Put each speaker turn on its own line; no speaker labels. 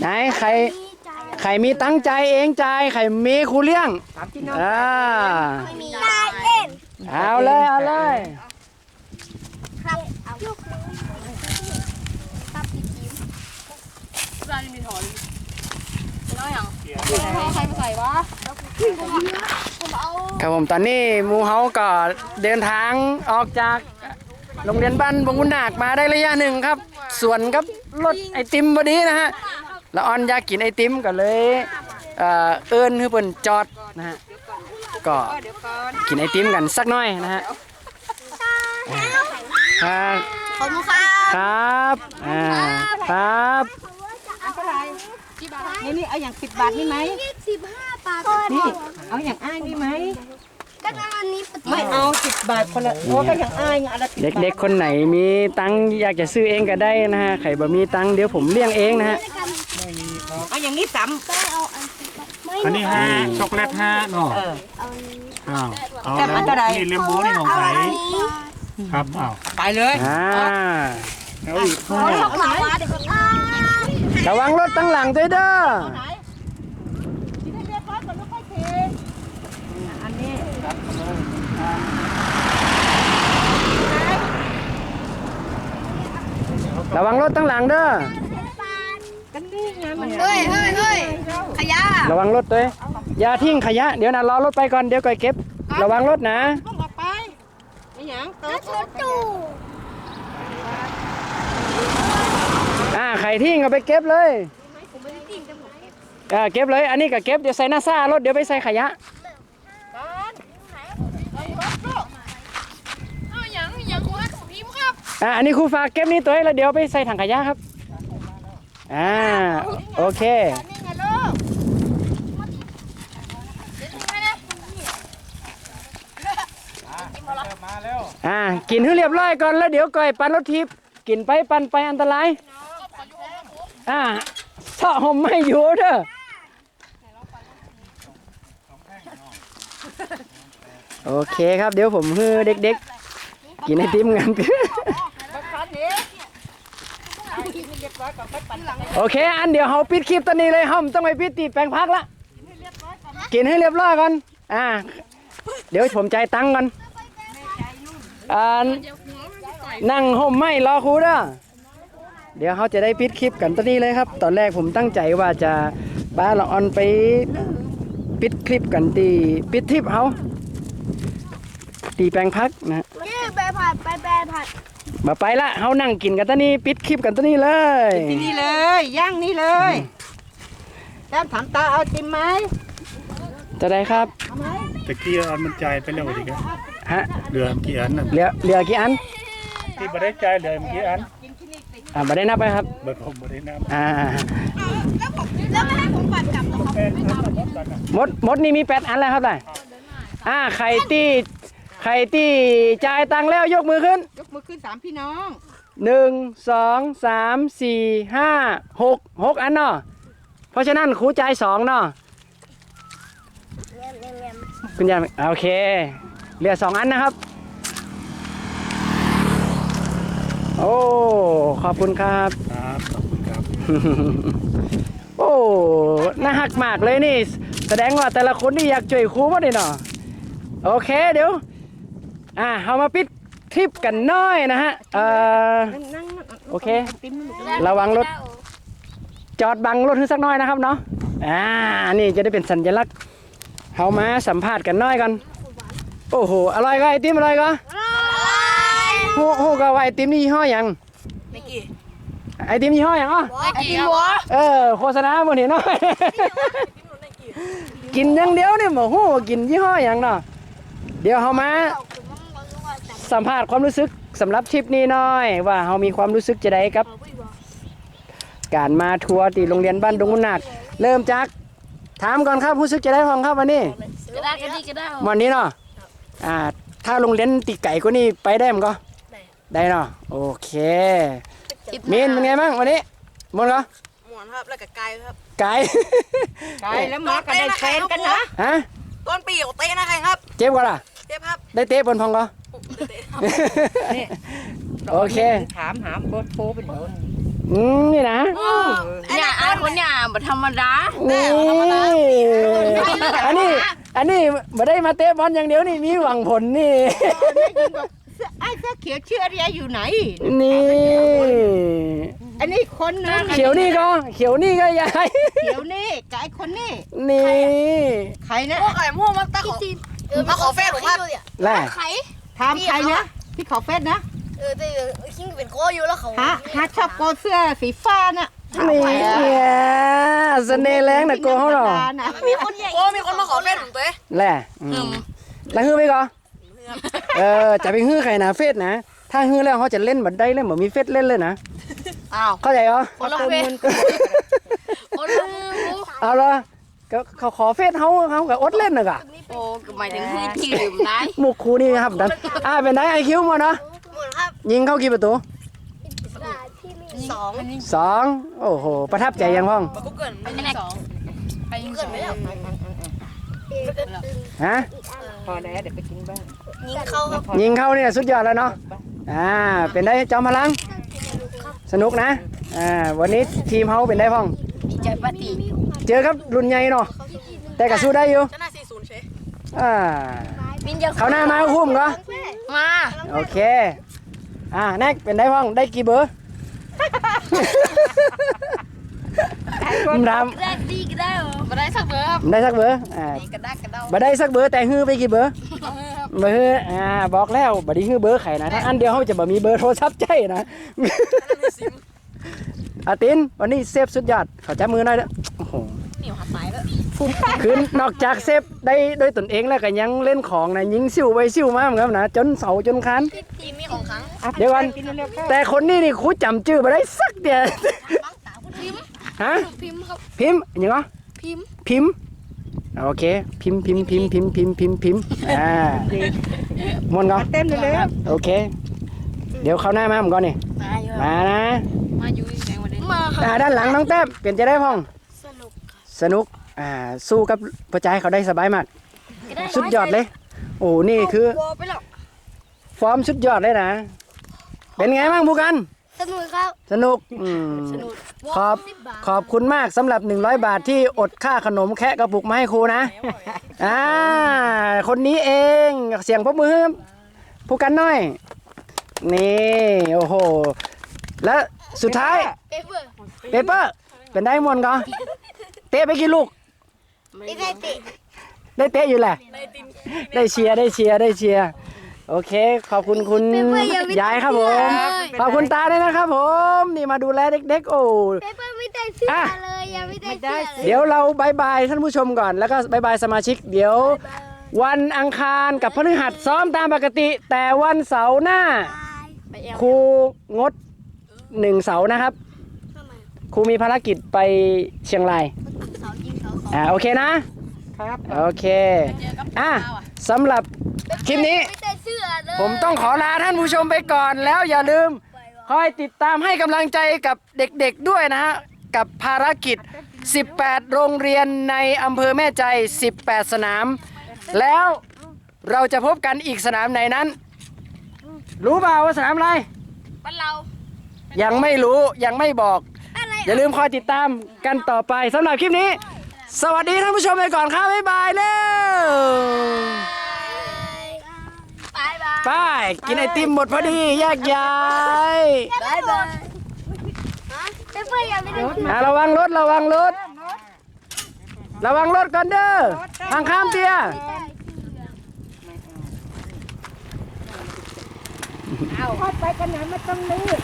ไหนใครใครมีตั้งใจเองใจายใครมีครูเลี้ยง
สามพี่น้อง
อ่า
มีตายเอง
เอาเลยเอาเลย
ครับเอาลูกครับพี่จิ๋ม
ร้านนี้มีถอนน้อยอย่างใครมาใส่วะ
ผมเอา
ครับผมตอนนี้หมูเฮาก็เดินทางออกจากโรงเรียนบ้านบงกุนนาคมาได้ระยะหนึ่งครับ ส่วนกับรถไอติมพอดีนะฮะแล้วออนอยากกินไอติมก็เลยเอ่อเอิญคือเปิ่นจอดนะฮะก็
เดี๋ยวก่อน
กินไอติมกันสักหน่อยนะฮะครับ
ขอบคุณครับ
ครับอ่าครับ
อันเท่าไหร่นี่นี่เอาอย่างสิบบาทนี่ไหม
สิบห้าบาท
นี่เอาอย่างอ้ายนี่ไหม
ก็อันนี้ปฏิ
ไม่เอาสิบบาทคนละโอ้ก็อย่างอ้ายไงอะไรสิบบาท
เด็กๆ คนไหนมีตังค์อยากจะซื้อเองก็ได้นะฮะ ใครบ่มีตังค์เดี๋ยวผมเลี้ยงเองนะฮะ
เอาอย่างนี้สาม
ได้เอาอันสิบบาทไม่
อันนี้ห้าช็อกโกแลตห้าเนาะ
เออ
เอาอันนี้
อ้าวเอา
แต่มันเท่าไหร่
นี่เลมโบ้นี่ของใครครับอ้าว
ไปเลย
อ่า
แล้วอีกห้า
เอาหลายบาทเดี๋ยวผมเอา
ระวังรถตั้งหลังด้วยเด้อ
อั
ระวังรถตั้งหลังเด้อ
กันนี่ไงมัน
เฮ้ยเฮ้ยเฮ้ยขยะ
ระวังรถด้วยอย่าทิ้งขยะ เดี๋ยวนะรอรถไปก่อนเดี๋ยวก่อยเก็บ ระวังรถนะ
ต้องออกไปไอ้หยังโต๊ะ
ชุดตู้
อ่าใครทิ้งเอาไปเก็บเลยอ่าเก็บเลย อันนี้ก็เก็บเดี๋ยวใส่หน้าซ่ารถเดี๋ยวไปใส่ขยะ
เอาอย่างอย่างหัวของพิมพ์ครับ
อ่าอันนี้ครูฝากเก็บนี่ตัวเองแล้วเดี๋ยวไปใส่ถังขยะครับ อ่า โอเค
มาแล้ว
อ่า กินให้เรียบร้อยก่อนแล้วเดี๋ยวก่อยปันรถทิพย์กินไปปันไปอันตราย อ่าสะหมไม่อยู่เด้อโอเคครับเดี๋ยวผมให้เด็กๆ กินไอติมกัน โอเค อันเดี๋ยวเราปิดคลิปตอนนี้เลยเฮาต้องไปปิดตีแปลงพักละ กินให้เรียบร้อยก่อน อ่า เดี๋ยวผมใจายตังค์ก่อนอ่านั่งห่มไม่รอครูเด้อเดี๋ยวเขาจะได้ปิดคลิปกันตอนนี้เลยครับ ตอนแรกผมตั้งใจว่าจะบ้าละออนไปปิดคลิปกันตีปิดทริปเขาตีแปลงพักนะ
นี่แบร์ผัดไปแบร์ผัด
มาไปละเขานั่งกินกันตอนนี้ปิดคลิปกันตอนนี้เลย
ที่นี่เลยย่างนี่เลยแล้วถามตาเอาจิมไหม
จะได้ครับ
ตะกี้อันมันจ่ายไปแล้วดิครับ
ฮะ
เหลือกี่อันน่ะ
เหลือเหลือกี่อัน
ที่บ่ได้จ่ายเหลือกี่อัน
อ่ามาได้นับไปครับ
เบิดผมบ่ได้นับ
อ่า
แล้วไม่ให้ผมปัดกลับเหรอครับ
แปดอันนับกันน่ะ
มดมดนี่มีแปดอันแล้วครับนายอ่าใครที่ ใครที่จ่ายตังค์แล้วยกมือขึ้น
ยกมือขึ้นสามพี่น้อง
หนึ่งสองสามสี่ห้าหกหกอันเนาะเพราะฉะนั้นครูจ่ายสองเนาะคุณยายอ่าโอเคเหลือสองอันนะครับ โอ้ขอบคุณครับ
ครับขอบคุณครับ
โอ้น่าหักมากเลยนี่ แสดงว่าแต่ละคนนี่อยากช่วยครูหมดเลยเนาะโอเคเดี๋ยว อ่าเรามาปิดทริปกันหน้อยนะฮะเอ่อ
นั่งนั่ง
โอเค
ติ้มลูก
ระวังรถ จอดบังรถให้สักหน้อยนะครับเนาะอ่านี่จะได้เป็นสัญลักษณ์เขามาสัมภาษณ์กันหน้อยกัน โอ้โหอร่อยก็ไอติมอร่อยก็โหโหก็ว่าไอติมนี่ยี่ห้อหยังไอติมยี่ห้อหยังอะ
ไอ้กี่หัว
เออโฆษณาหมดเห็นหน่อยกินอย่างเดียวเนี่ยหมูหูว่ากินยี่ห้ออย่างเนาะเดี๋ยวเขามา สัมภาษณ์ความรู้สึกสำหรับทริปนี้หน่อย ว่าเขามีความรู้สึกจะได้กับ การมาทัวร์ที่โรงเรียนบ้านดงมุนนักเริ่มจากถามก่อนครับรู้สึกจะได้ฟังครับวันนี้
กระด้างกระดีกระด้าง
วันนี้เนาะอ่า ถ้าโรงเรียนตีไก่ก็นี่ไปได้มั้งก็
ได้
ได้เนาะโอเคมีนเป็นไงบ้างวันนี้หมดเหรอ
หมอนครับ แล้วก็ไก่ครับ
ไก่
ไกลแล้วมากันได้แฟนกันนะ
ฮะ
ต้นปีของเต้นะใครครับ
เจ็บกว่าล่ะ
เจ็บครับ
ได้เตะบนพองก็
เต้ครับ
นี่
โอเค
ถามหาโบทโทรเป็นโดน
อืมนี่นะ
เนี่ยอันคนเนี่ยบัธรรมดา
นี่อันนี้อันนี้ไม่ได้มาเตะบอลอย่างเดียวนี่มีหวังผลนี่
ไอ้เสื้อเขียวชื่ออะไรอยู่ไหน
นี่
อันนี้คนนึง
เขียวนี่ก็ เขียวนี่ก็ยาย
เขียวนี่กับไอ้คนนี่
นี่
ใครนะ
พวกไอ้ม่วงมันตะขอมาขอแฟนผมครับ
แหละ
ไข่
ถามใครนะที่เขาเฟซนะ
เออแต่คิงเป็นโคอยู่แล้วเขา
ฮะฮะชอบโกนเสื้อสีฟ้าน่ะ
นี่เนี่ยเสน่ห์แรงนะโกเขาหรอ
น่ะ
มีคนใหญ่
โอ้มีคนมาขอแฟนผมเต้
แหละอืมแล้วฮื้อไปก่อนเออจะไปฮื้อใครนะเฟซนะ ถ้าฮื้อแล้วเขาจะเล่นบันไดเล่นเหมือนมีเฟซเล่นเลยนะ
อ้าว
เข้าใจเหรอ
คนละเฟสคนละ
เอาละก็เขาขอเฟซเขาเขากับอดเล่นน่ะกะ
โอ้ก็หมายถึงที่จืมได้
หมุกครูนี่ครับดันอ่าเป็นได้ไอคิวมาเนาะ
หมดครับ
ยิงเข้ากี่ประตู
สอง
สองโอ้โห ประทับใจยังพ่อง
มาคุกเกิน
ไปยิงสองไปยิงสอง
ฮะ
พอแล้วเดี๋ยวไปกินบ้าน
ยิงเข้าครับ
ยิงเข้าเนี่ยสุดยอดแล้วเนาะอ่าเป็นได้จอมพลัง สนุกนะอ่าวันนี้ทีมเขาเป็นได้พ่อง
ดีใจปาตี
เจอครับรุ่นใหญ่เนาะแต่ก็สู้ได้อยู่ อ่า
บินจะ
เขาหน้ามาหุ้มก็
มา
โอเค อ่าแนกเป็นได้พ่องได้กี่เบอร์ผมท
ได้ดีก็ได้เหรอ
มาได้สักเบอร์ครับำ
ได้สักเบอร์อ่า
กระดักกระเดา
บ่ได้สักเบอร์แต่ฮื้อไปกี่เบอร์เบอร์อ่าบอกแล้วบัดนี้ฮื้อเบอร์ไข่นะถ้าอันเดียวเขาจะบ่มีเบอร์โทรศัพท์ใจนะอาตินวันนี้เซฟสุดยอดขอจับมือหน่อยเด้อโอ้โห คือนอกจากเซฟได้ด้วยตนเองแล้วก็ยังเล่นของนะยิงซิวไปซิวมาเหมือนกันนะจนเสาจนคัน
ทีมมีของครั้ง
เดี๋ยวก่อน
กินเร็วๆค่ะ
แต่คนนี้นี่ครูจำชื่อมาได้สักเดียวฮะ
พิมพ์ครับ
พิมพ์ยังไง
พิมพ์
พิมพ์โอเค พิมพ์พิมพ์พิมพ์พิมพ์พิมพ์พิมพ์พิมพ์อ่ามวนก็
เต้นเร็ว
โอเค เดี๋ยวเขาวหน้ามาผมก่อนนี่
มาอยู่
มานะ
มาอยู่แสงวันนี้
มาครับ
อ่าด้านหลังน้องแต้มเปลี่ยนใจได้พ่อง
สนุก
สนุก อ่าสู้กับประจายเขาได้สบายมาก สุดยอดเลย โอ้นี่คือ
วอลไปแล้ว
ฟอร์มสุดยอดเลยนะ เป็นไงบ้างผู้กัน
สนุกครับ
สนุกอืมขอบขอบคุณมากสำหรับ 100 บาทที่อดค่าขนมแคะกระปุกมาให้ครูนะอ่าคนนี้เองเสียงพบมือครับผู้กันหน่อย นี่โอ้โหและสุดท้าย
เปเปอร์
เปเปอร์เป็นได้มวนก็เตะไปกี่ลูก
ไม่ได้ติ
ได้เตะอยู่แหละ ได้เชียร์ได้เชียร์ได้เชียร์ โอเค ขอบคุณคุณยายครับผม ขอบคุณตาด้วยนะครับผม นี่มาดูแลเด็กๆ โอ้
เปเปอร์ไม่ได้เสื้อเลยยังไม่ได้เสื้อเลย
เดี๋ยวเราบายบายท่านผู้ชมก่อน แล้วก็บายบายสมาชิก เดี๋ยว วันอังคารกับพฤหัสซ้อมตามปกติ แต่วันเสาร์หน้า ครูงดหนึ่งเสาร์นะครับ ครูมีภารกิจไปเชียงราย
อง
อ่าโอเคนะ
ๆครับ
โอเค อะสำหรับคลิปนี้
ไม่ได้เสื้อเลย
ผมต้องขอลาท่านผู้ชมไปก่อนแล้วอย่าลืม คอยติดตามให้กำลังใจกับเด็กๆด้วยนะฮะ กับภารกิจ 18 โรงเรียนในอำเภอแม่ใจ 18 สนาม แล้วเราจะพบกันอีกสนามไหนนั้น รู้เปล่าว่าสนามอะไร
บ้านเรา
ยังไม่รู้ยังไม่บอก
อะไร
อย่าลืมคอยติดตามกันต่อไปสำหรับคลิปนี้ สวัสดีท่านผู้ชมไปก่อนครับบ๊ายบายเร็ว
บายบาย
ไปกินไอติมหมดพอดีแยกย้าย
บายบายเปเปอร์ยังไม่ได้เสื้อ
อะระวังรถระวังรถ ระวังรถก่อนเด้อทางข้ามเตีย
เอาไปกันไหนไม่ต้องรีบ